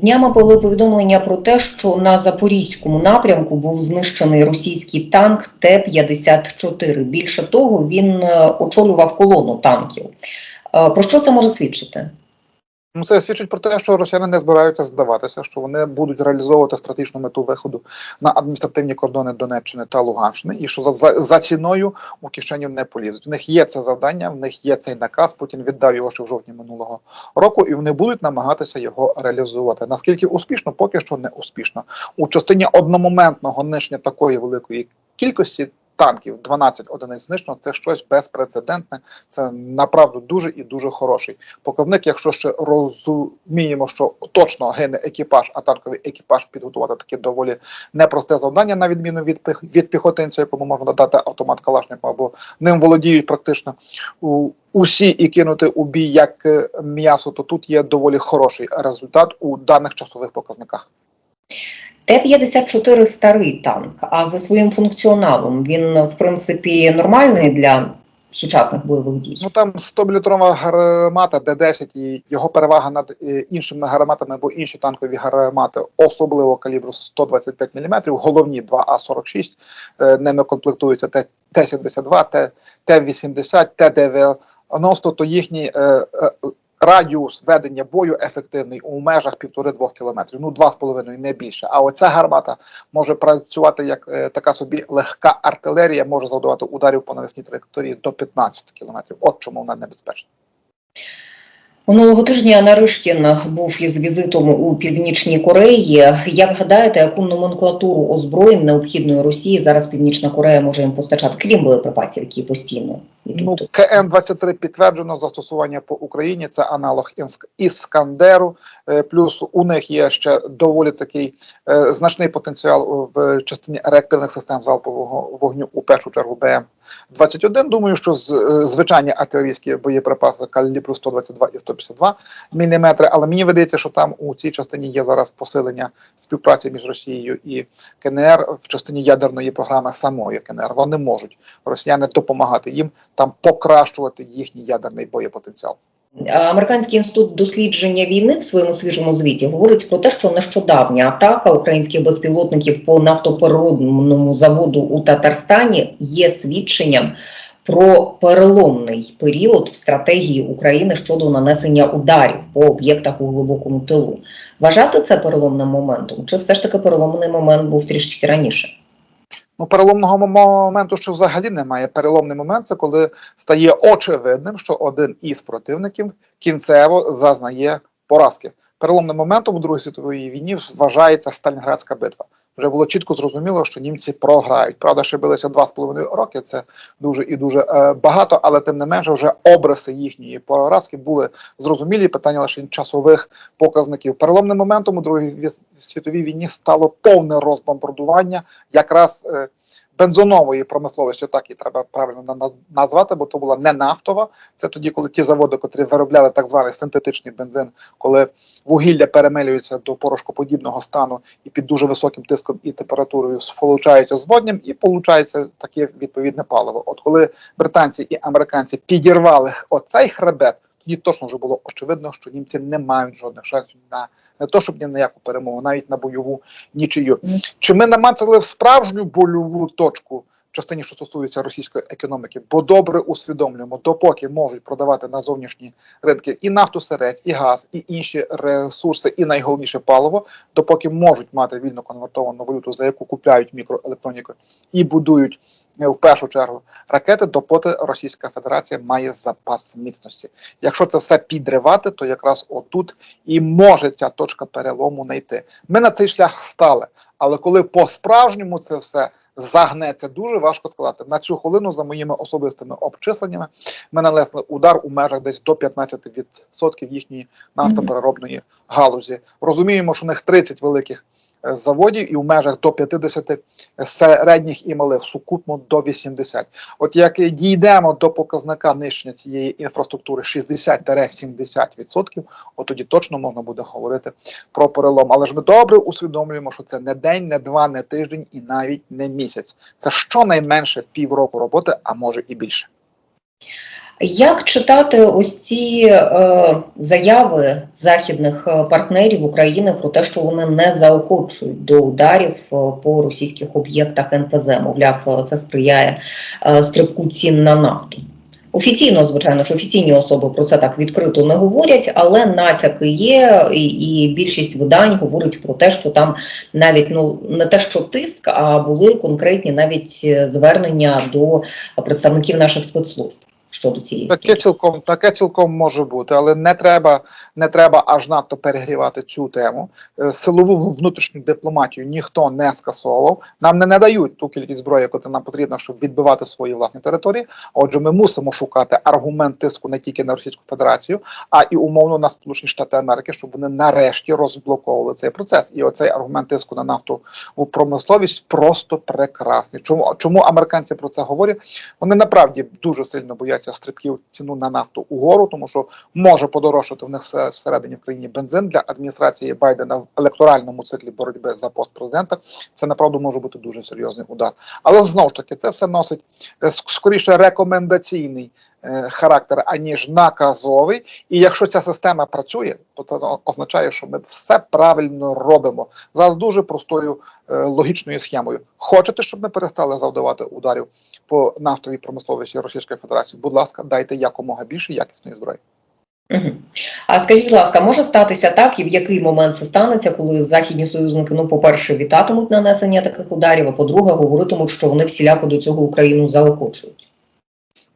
Днями були повідомлення про те, що на запорізькому напрямку був знищений російський танк Т-54. Більше того, він е, очолював колону танків. Е, Про що це може свідчити? Ну, це свідчить про те, що росіяни не збираються здаватися, що вони будуть реалізовувати стратегічну мету виходу на адміністративні кордони Донеччини та Луганщини, і що за, за, за ціною у кишеню не полізуть. В них є це завдання, в них є цей наказ. Путін віддав його ще в жовтні минулого року, і вони будуть намагатися його реалізувати. Наскільки успішно, поки що не успішно. У частині одномоментного нищення такої великої кількості. Танків 12 одиниць знищено це щось безпрецедентне. Це направду дуже і дуже хороший показник. Якщо ще розуміємо, що точно гине екіпаж, а танковий екіпаж підготувати таке доволі непросте завдання, на відміну від від піхотинця, якому можна надати автомат Калашникова, або ним володіють практично усі і кинути у бій як е, м'ясо, то тут є доволі хороший результат у даних часових показниках. Т-54 старий танк, а за своїм функціоналом він, в принципі, нормальний для сучасних бойових дій. Ну там 100-мм гармата Д-10 і його перевага над е, іншими гарматами, бо інші танкові гармати, особливо калібру 125 мм, головні 2А46, е, ними комплектуються Т- Т-72, Т- Т-80, Т-90, то їхній е, е, радіус ведення бою ефективний у межах 1,5-2 кілометрів, ну 2,5 не більше. А оця гармата може працювати як е, така собі легка артилерія, може завдавати ударів по навесній траєкторії до 15 кілометрів. От чому вона небезпечна. Минулого тижня Наришкін був із візитом у Північній Кореї. Як гадаєте, яку номенклатуру озброєнь необхідної Росії зараз Північна Корея може їм постачати, крім боєприпасів, які постійно Ну, йдуть? КН-23 підтверджено застосування по Україні. Це аналог Іскандеру. Е, Плюс у них є ще доволі такий е, значний потенціал в частині реактивних систем залпового вогню, у першу чергу БМ-21. Думаю, що з, е, звичайні артилерійські боєприпаси калібру 122 і 152 мм, але мені видається, що там у цій частині є зараз посилення співпраці між Росією і КНР в частині ядерної програми самої КНР. Вони можуть росіяни допомагати їм там покращувати їхній ядерний боєпотенціал. Американський інститут дослідження війни в своєму свіжому звіті говорить про те, що нещодавня атака українських безпілотників по нафтопереробному заводу у Татарстані є свідченням про переломний період в стратегії України щодо нанесення ударів по об'єктах у глибокому тилу. Вважати це переломним моментом, чи все ж таки переломний момент був трішечки раніше? Ну, переломного моменту, що взагалі немає. Переломний момент це коли стає очевидним, що один із противників кінцево зазнає поразки. Переломним моментом у Другій світовій війні вважається Сталінградська битва. Вже було чітко зрозуміло, що німці програють. Правда, ще билися два з половиною роки. Це дуже і дуже е, багато, але тим не менше, вже обриси їхньої поразки були зрозумілі. Питання лише часових показників. Переломним моментом у Другій ві- світовій війні стало повне розбомбардування якраз е, бензонової промисловості, так і треба правильно на- назвати, бо то була не нафтова. Це тоді, коли ті заводи, котрі виробляли так званий синтетичний бензин, коли вугілля перемелюється до порошкоподібного стану і під дуже високим тиском і температурою сполучається з воднем, і получається таке відповідне паливо. От коли британці і американці підірвали оцей хребет, тоді точно вже було очевидно, що німці не мають жодних шансів на не то, щоб ні на яку перемогу, навіть на бойову нічию. Чи ми намацали в справжню больову точку? Частині, що стосується російської економіки, бо добре усвідомлюємо, допоки можуть продавати на зовнішні ринки і нафту середь, і газ, і інші ресурси, і найголовніше паливо, допоки можуть мати вільно конвертовану валюту, за яку купляють мікроелектроніку і будують е, в першу чергу ракети, допоки Російська Федерація має запас міцності. Якщо це все підривати, то якраз отут і може ця точка перелому знайти. Ми на цей шлях стали, але коли по-справжньому це все загнеться, дуже важко сказати. На цю хвилину, за моїми особистими обчисленнями, ми нанесли удар у межах десь до 15% їхньої нафтопереробної галузі. Розуміємо, що у них 30 великих заводів і в межах до 50 середніх і малих сукупно до 80. От як дійдемо до показника нищення цієї інфраструктури 60-70%, от тоді точно можна буде говорити про перелом. Але ж ми добре усвідомлюємо, що це не день, не два, не тиждень і навіть не місяць. Це щонайменше півроку роботи, а може і більше. Як читати ось ці е, заяви західних е, партнерів України про те, що вони не заохочують до ударів е, по російських об'єктах НПЗ? Мовляв, е, це сприяє е, стрибку цін на нафту. Офіційно, звичайно ж, офіційні особи про це так відкрито не говорять, але натяки є, і, і більшість видань говорить про те, що там навіть ну не те, що тиск, а були конкретні навіть звернення до представників наших спецслужб щодо цієї Таке цілком, таке цілком може бути, але не треба, не треба аж надто перегрівати цю тему. Е, Силову внутрішню дипломатію ніхто не скасовував. Нам не надають ту кількість зброї, яка нам потрібна, щоб відбивати свої власні території. Отже, ми мусимо шукати аргумент тиску не тільки на Російську Федерацію, а і умовно на Сполучені Штати Америки, щоб вони нарешті розблоковували цей процес. І оцей аргумент тиску на нафту у промисловість просто прекрасний. Чому чому американці про це говорять? Вони направді дуже сильно бояться стрибків ціну на нафту угору, тому що може подорожчати в них всередині в країні бензин для адміністрації Байдена в електоральному циклі боротьби за пост президента. Це направду може бути дуже серйозний удар. Але знову ж таки, це все носить е, скоріше рекомендаційний характер, аніж наказовий. І якщо ця система працює, то це означає, що ми все правильно робимо за дуже простою е, логічною схемою. Хочете, щоб ми перестали завдавати ударів по нафтовій промисловості Російської Федерації? Будь ласка, дайте якомога більше якісної зброї. А скажіть, будь ласка, може статися так, і в який момент це станеться, коли західні союзники, ну, по-перше, вітатимуть нанесення таких ударів, а по-друге, говоритимуть, що вони всіляко до цього Україну заохочують?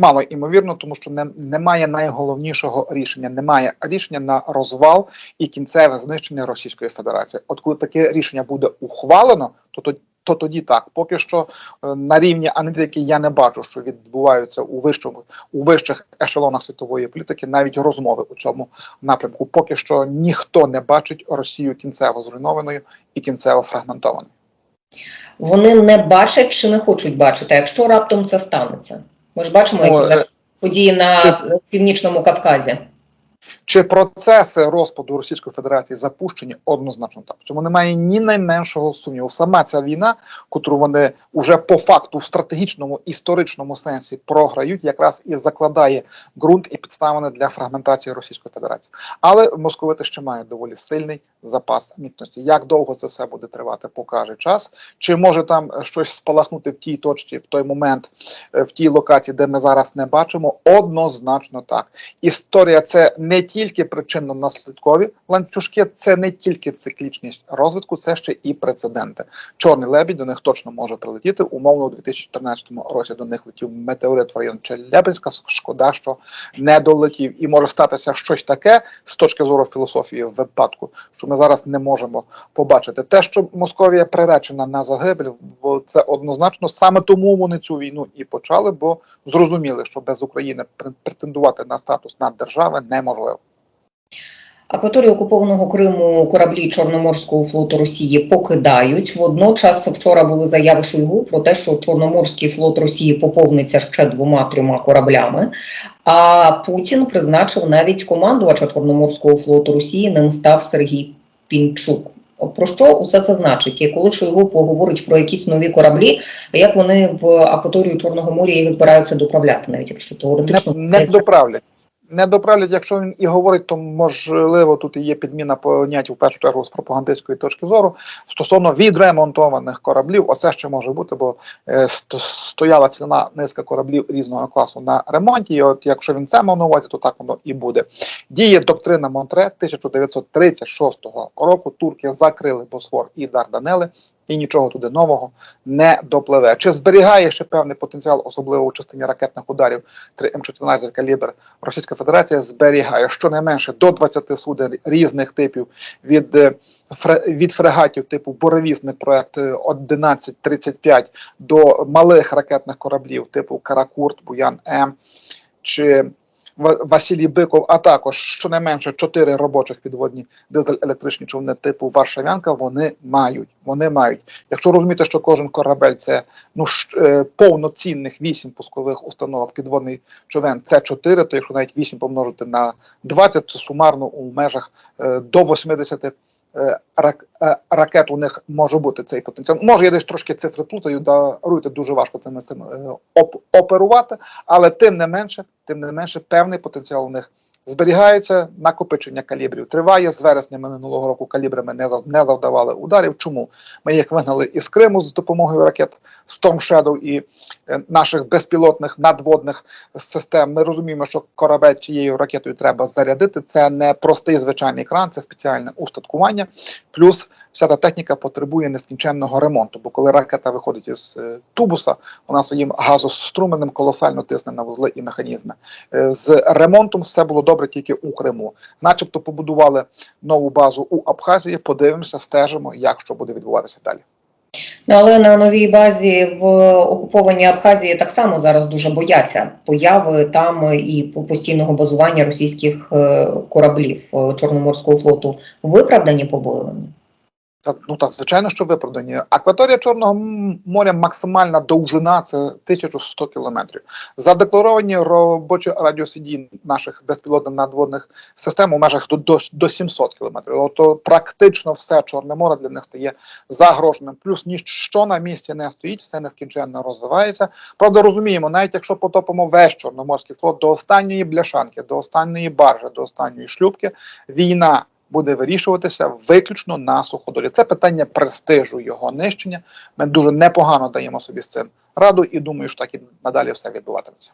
Мало імовірно, тому що не, немає найголовнішого рішення. Немає рішення на розвал і кінцеве знищення Російської Федерації. От коли таке рішення буде ухвалено, то тоді. То тоді так, поки що е, на рівні аналітики я не бачу, що відбуваються у вищому у вищих ешелонах світової політики, навіть розмови у цьому напрямку. Поки що ніхто не бачить Росію кінцево зруйнованою і кінцево фрагментованою. Вони не бачать чи не хочуть бачити, якщо раптом це станеться. Ми ж бачимо, які Ну, зараз події на це... північному Кавказі. Чи процеси розпаду Російської Федерації запущені однозначно так. В цьому немає ні найменшого сумніву. Сама ця війна, котру вони уже по факту в стратегічному історичному сенсі програють, якраз і закладає ґрунт і підставини для фрагментації Російської Федерації. Але московити ще мають доволі сильний запас міцності. Як довго це все буде тривати, покаже час. Чи може там щось спалахнути в тій точці, в той момент, е, в тій локації, де ми зараз не бачимо? Однозначно так. Історія це не тільки причинно-наслідкові ланцюжки, це не тільки циклічність розвитку, це ще і прецеденти. Чорний лебідь до них точно може прилетіти. Умовно, у 2014 році до них летів метеорит в район Челябинська. Шкода, що не долетів. І може статися щось таке з точки зору філософії випадку, що ми зараз не можемо побачити. Те, що Московія приречена на загибель, це однозначно саме тому вони цю війну і почали, бо зрозуміли, що без України пр- претендувати на статус наддержави неможливо. Акваторію окупованого Криму кораблі Чорноморського флоту Росії покидають. Водночас вчора були заяви Шойгу про те, що Чорноморський флот Росії поповниться ще двома-трьома кораблями. А Путін призначив навіть командувача Чорноморського флоту Росії. Ним став Сергій Пінчук. Про що усе це значить? І коли Шойгу поговорить про якісь нові кораблі, як вони в акваторію Чорного моря їх збираються доправляти, навіть якщо Не, теоретично не доправлять. Не доправлять, якщо він і говорить, то можливо тут і є підміна понять в першу чергу з пропагандистської точки зору стосовно відремонтованих кораблів. Оце ще може бути, бо е, стояла ціна низка кораблів різного класу на ремонті. І от якщо він це мав то так воно і буде. Діє доктрина Монтре 1936 року. Турки закрили Босфор і Дарданели. І нічого туди нового не допливе. Чи зберігає ще певний потенціал, особливо у частині ракетних ударів 3 М14 калібр Російська Федерація зберігає щонайменше до 20 суден різних типів від, е, від фрегатів типу Боровісник проект е, 1135 до малих ракетних кораблів типу Каракурт, Буян М чи Василій Биков, а також щонайменше чотири робочих підводні дизель-електричні човни типу Варшавянка. Вони мають. Вони мають. Якщо розуміти, що кожен корабель це ну е, повноцінних вісім пускових установок, підводний човен це 4, то якщо навіть 8 помножити на 20, це сумарно у межах е, до 80 е, рак, е, ракет у них може бути цей потенціал. Може, я десь трошки цифри плутаю, даруйте дуже важко цим, е, оп, оперувати, але тим не менше, тим не менше, певний потенціал у них зберігається. Накопичення калібрів триває. З вересня минулого року калібрами не, не завдавали ударів. Чому? Ми їх вигнали із Криму з допомогою ракет Storm Shadow і е, наших безпілотних надводних систем. Ми розуміємо, що корабель цією ракетою треба зарядити. Це не простий звичайний кран, це спеціальне устаткування. Плюс вся та техніка потребує нескінченного ремонту. Бо коли ракета виходить із е, тубуса, вона своїм газоструменем колосально тисне на вузли і механізми. Е, з ремонтом все було добре тільки у Криму. Начебто побудували нову базу у Абхазії. Подивимося, стежимо, як що буде відбуватися далі. Ну, але на новій базі в окупованій Абхазії так само зараз дуже бояться появи там і по- постійного базування російських е, кораблів Чорноморського флоту. Виправдані побоювання? Та, ну так, звичайно, що виправдані. Акваторія Чорного моря максимальна довжина це 1100 кілометрів. Задекларовані робочі радіуси дій наших безпілотних надводних систем у межах до, до, до 700 кілометрів. Тобто практично все Чорне море для них стає загроженим. Плюс ніщо на місці не стоїть, все нескінченно розвивається. Правда, розуміємо, навіть якщо потопимо весь Чорноморський флот до останньої бляшанки, до останньої баржі, до останньої шлюпки, війна буде вирішуватися виключно на суходолі. Це питання престижу його нищення. Ми дуже непогано даємо собі з цим раду і думаю, що так і надалі все відбуватиметься.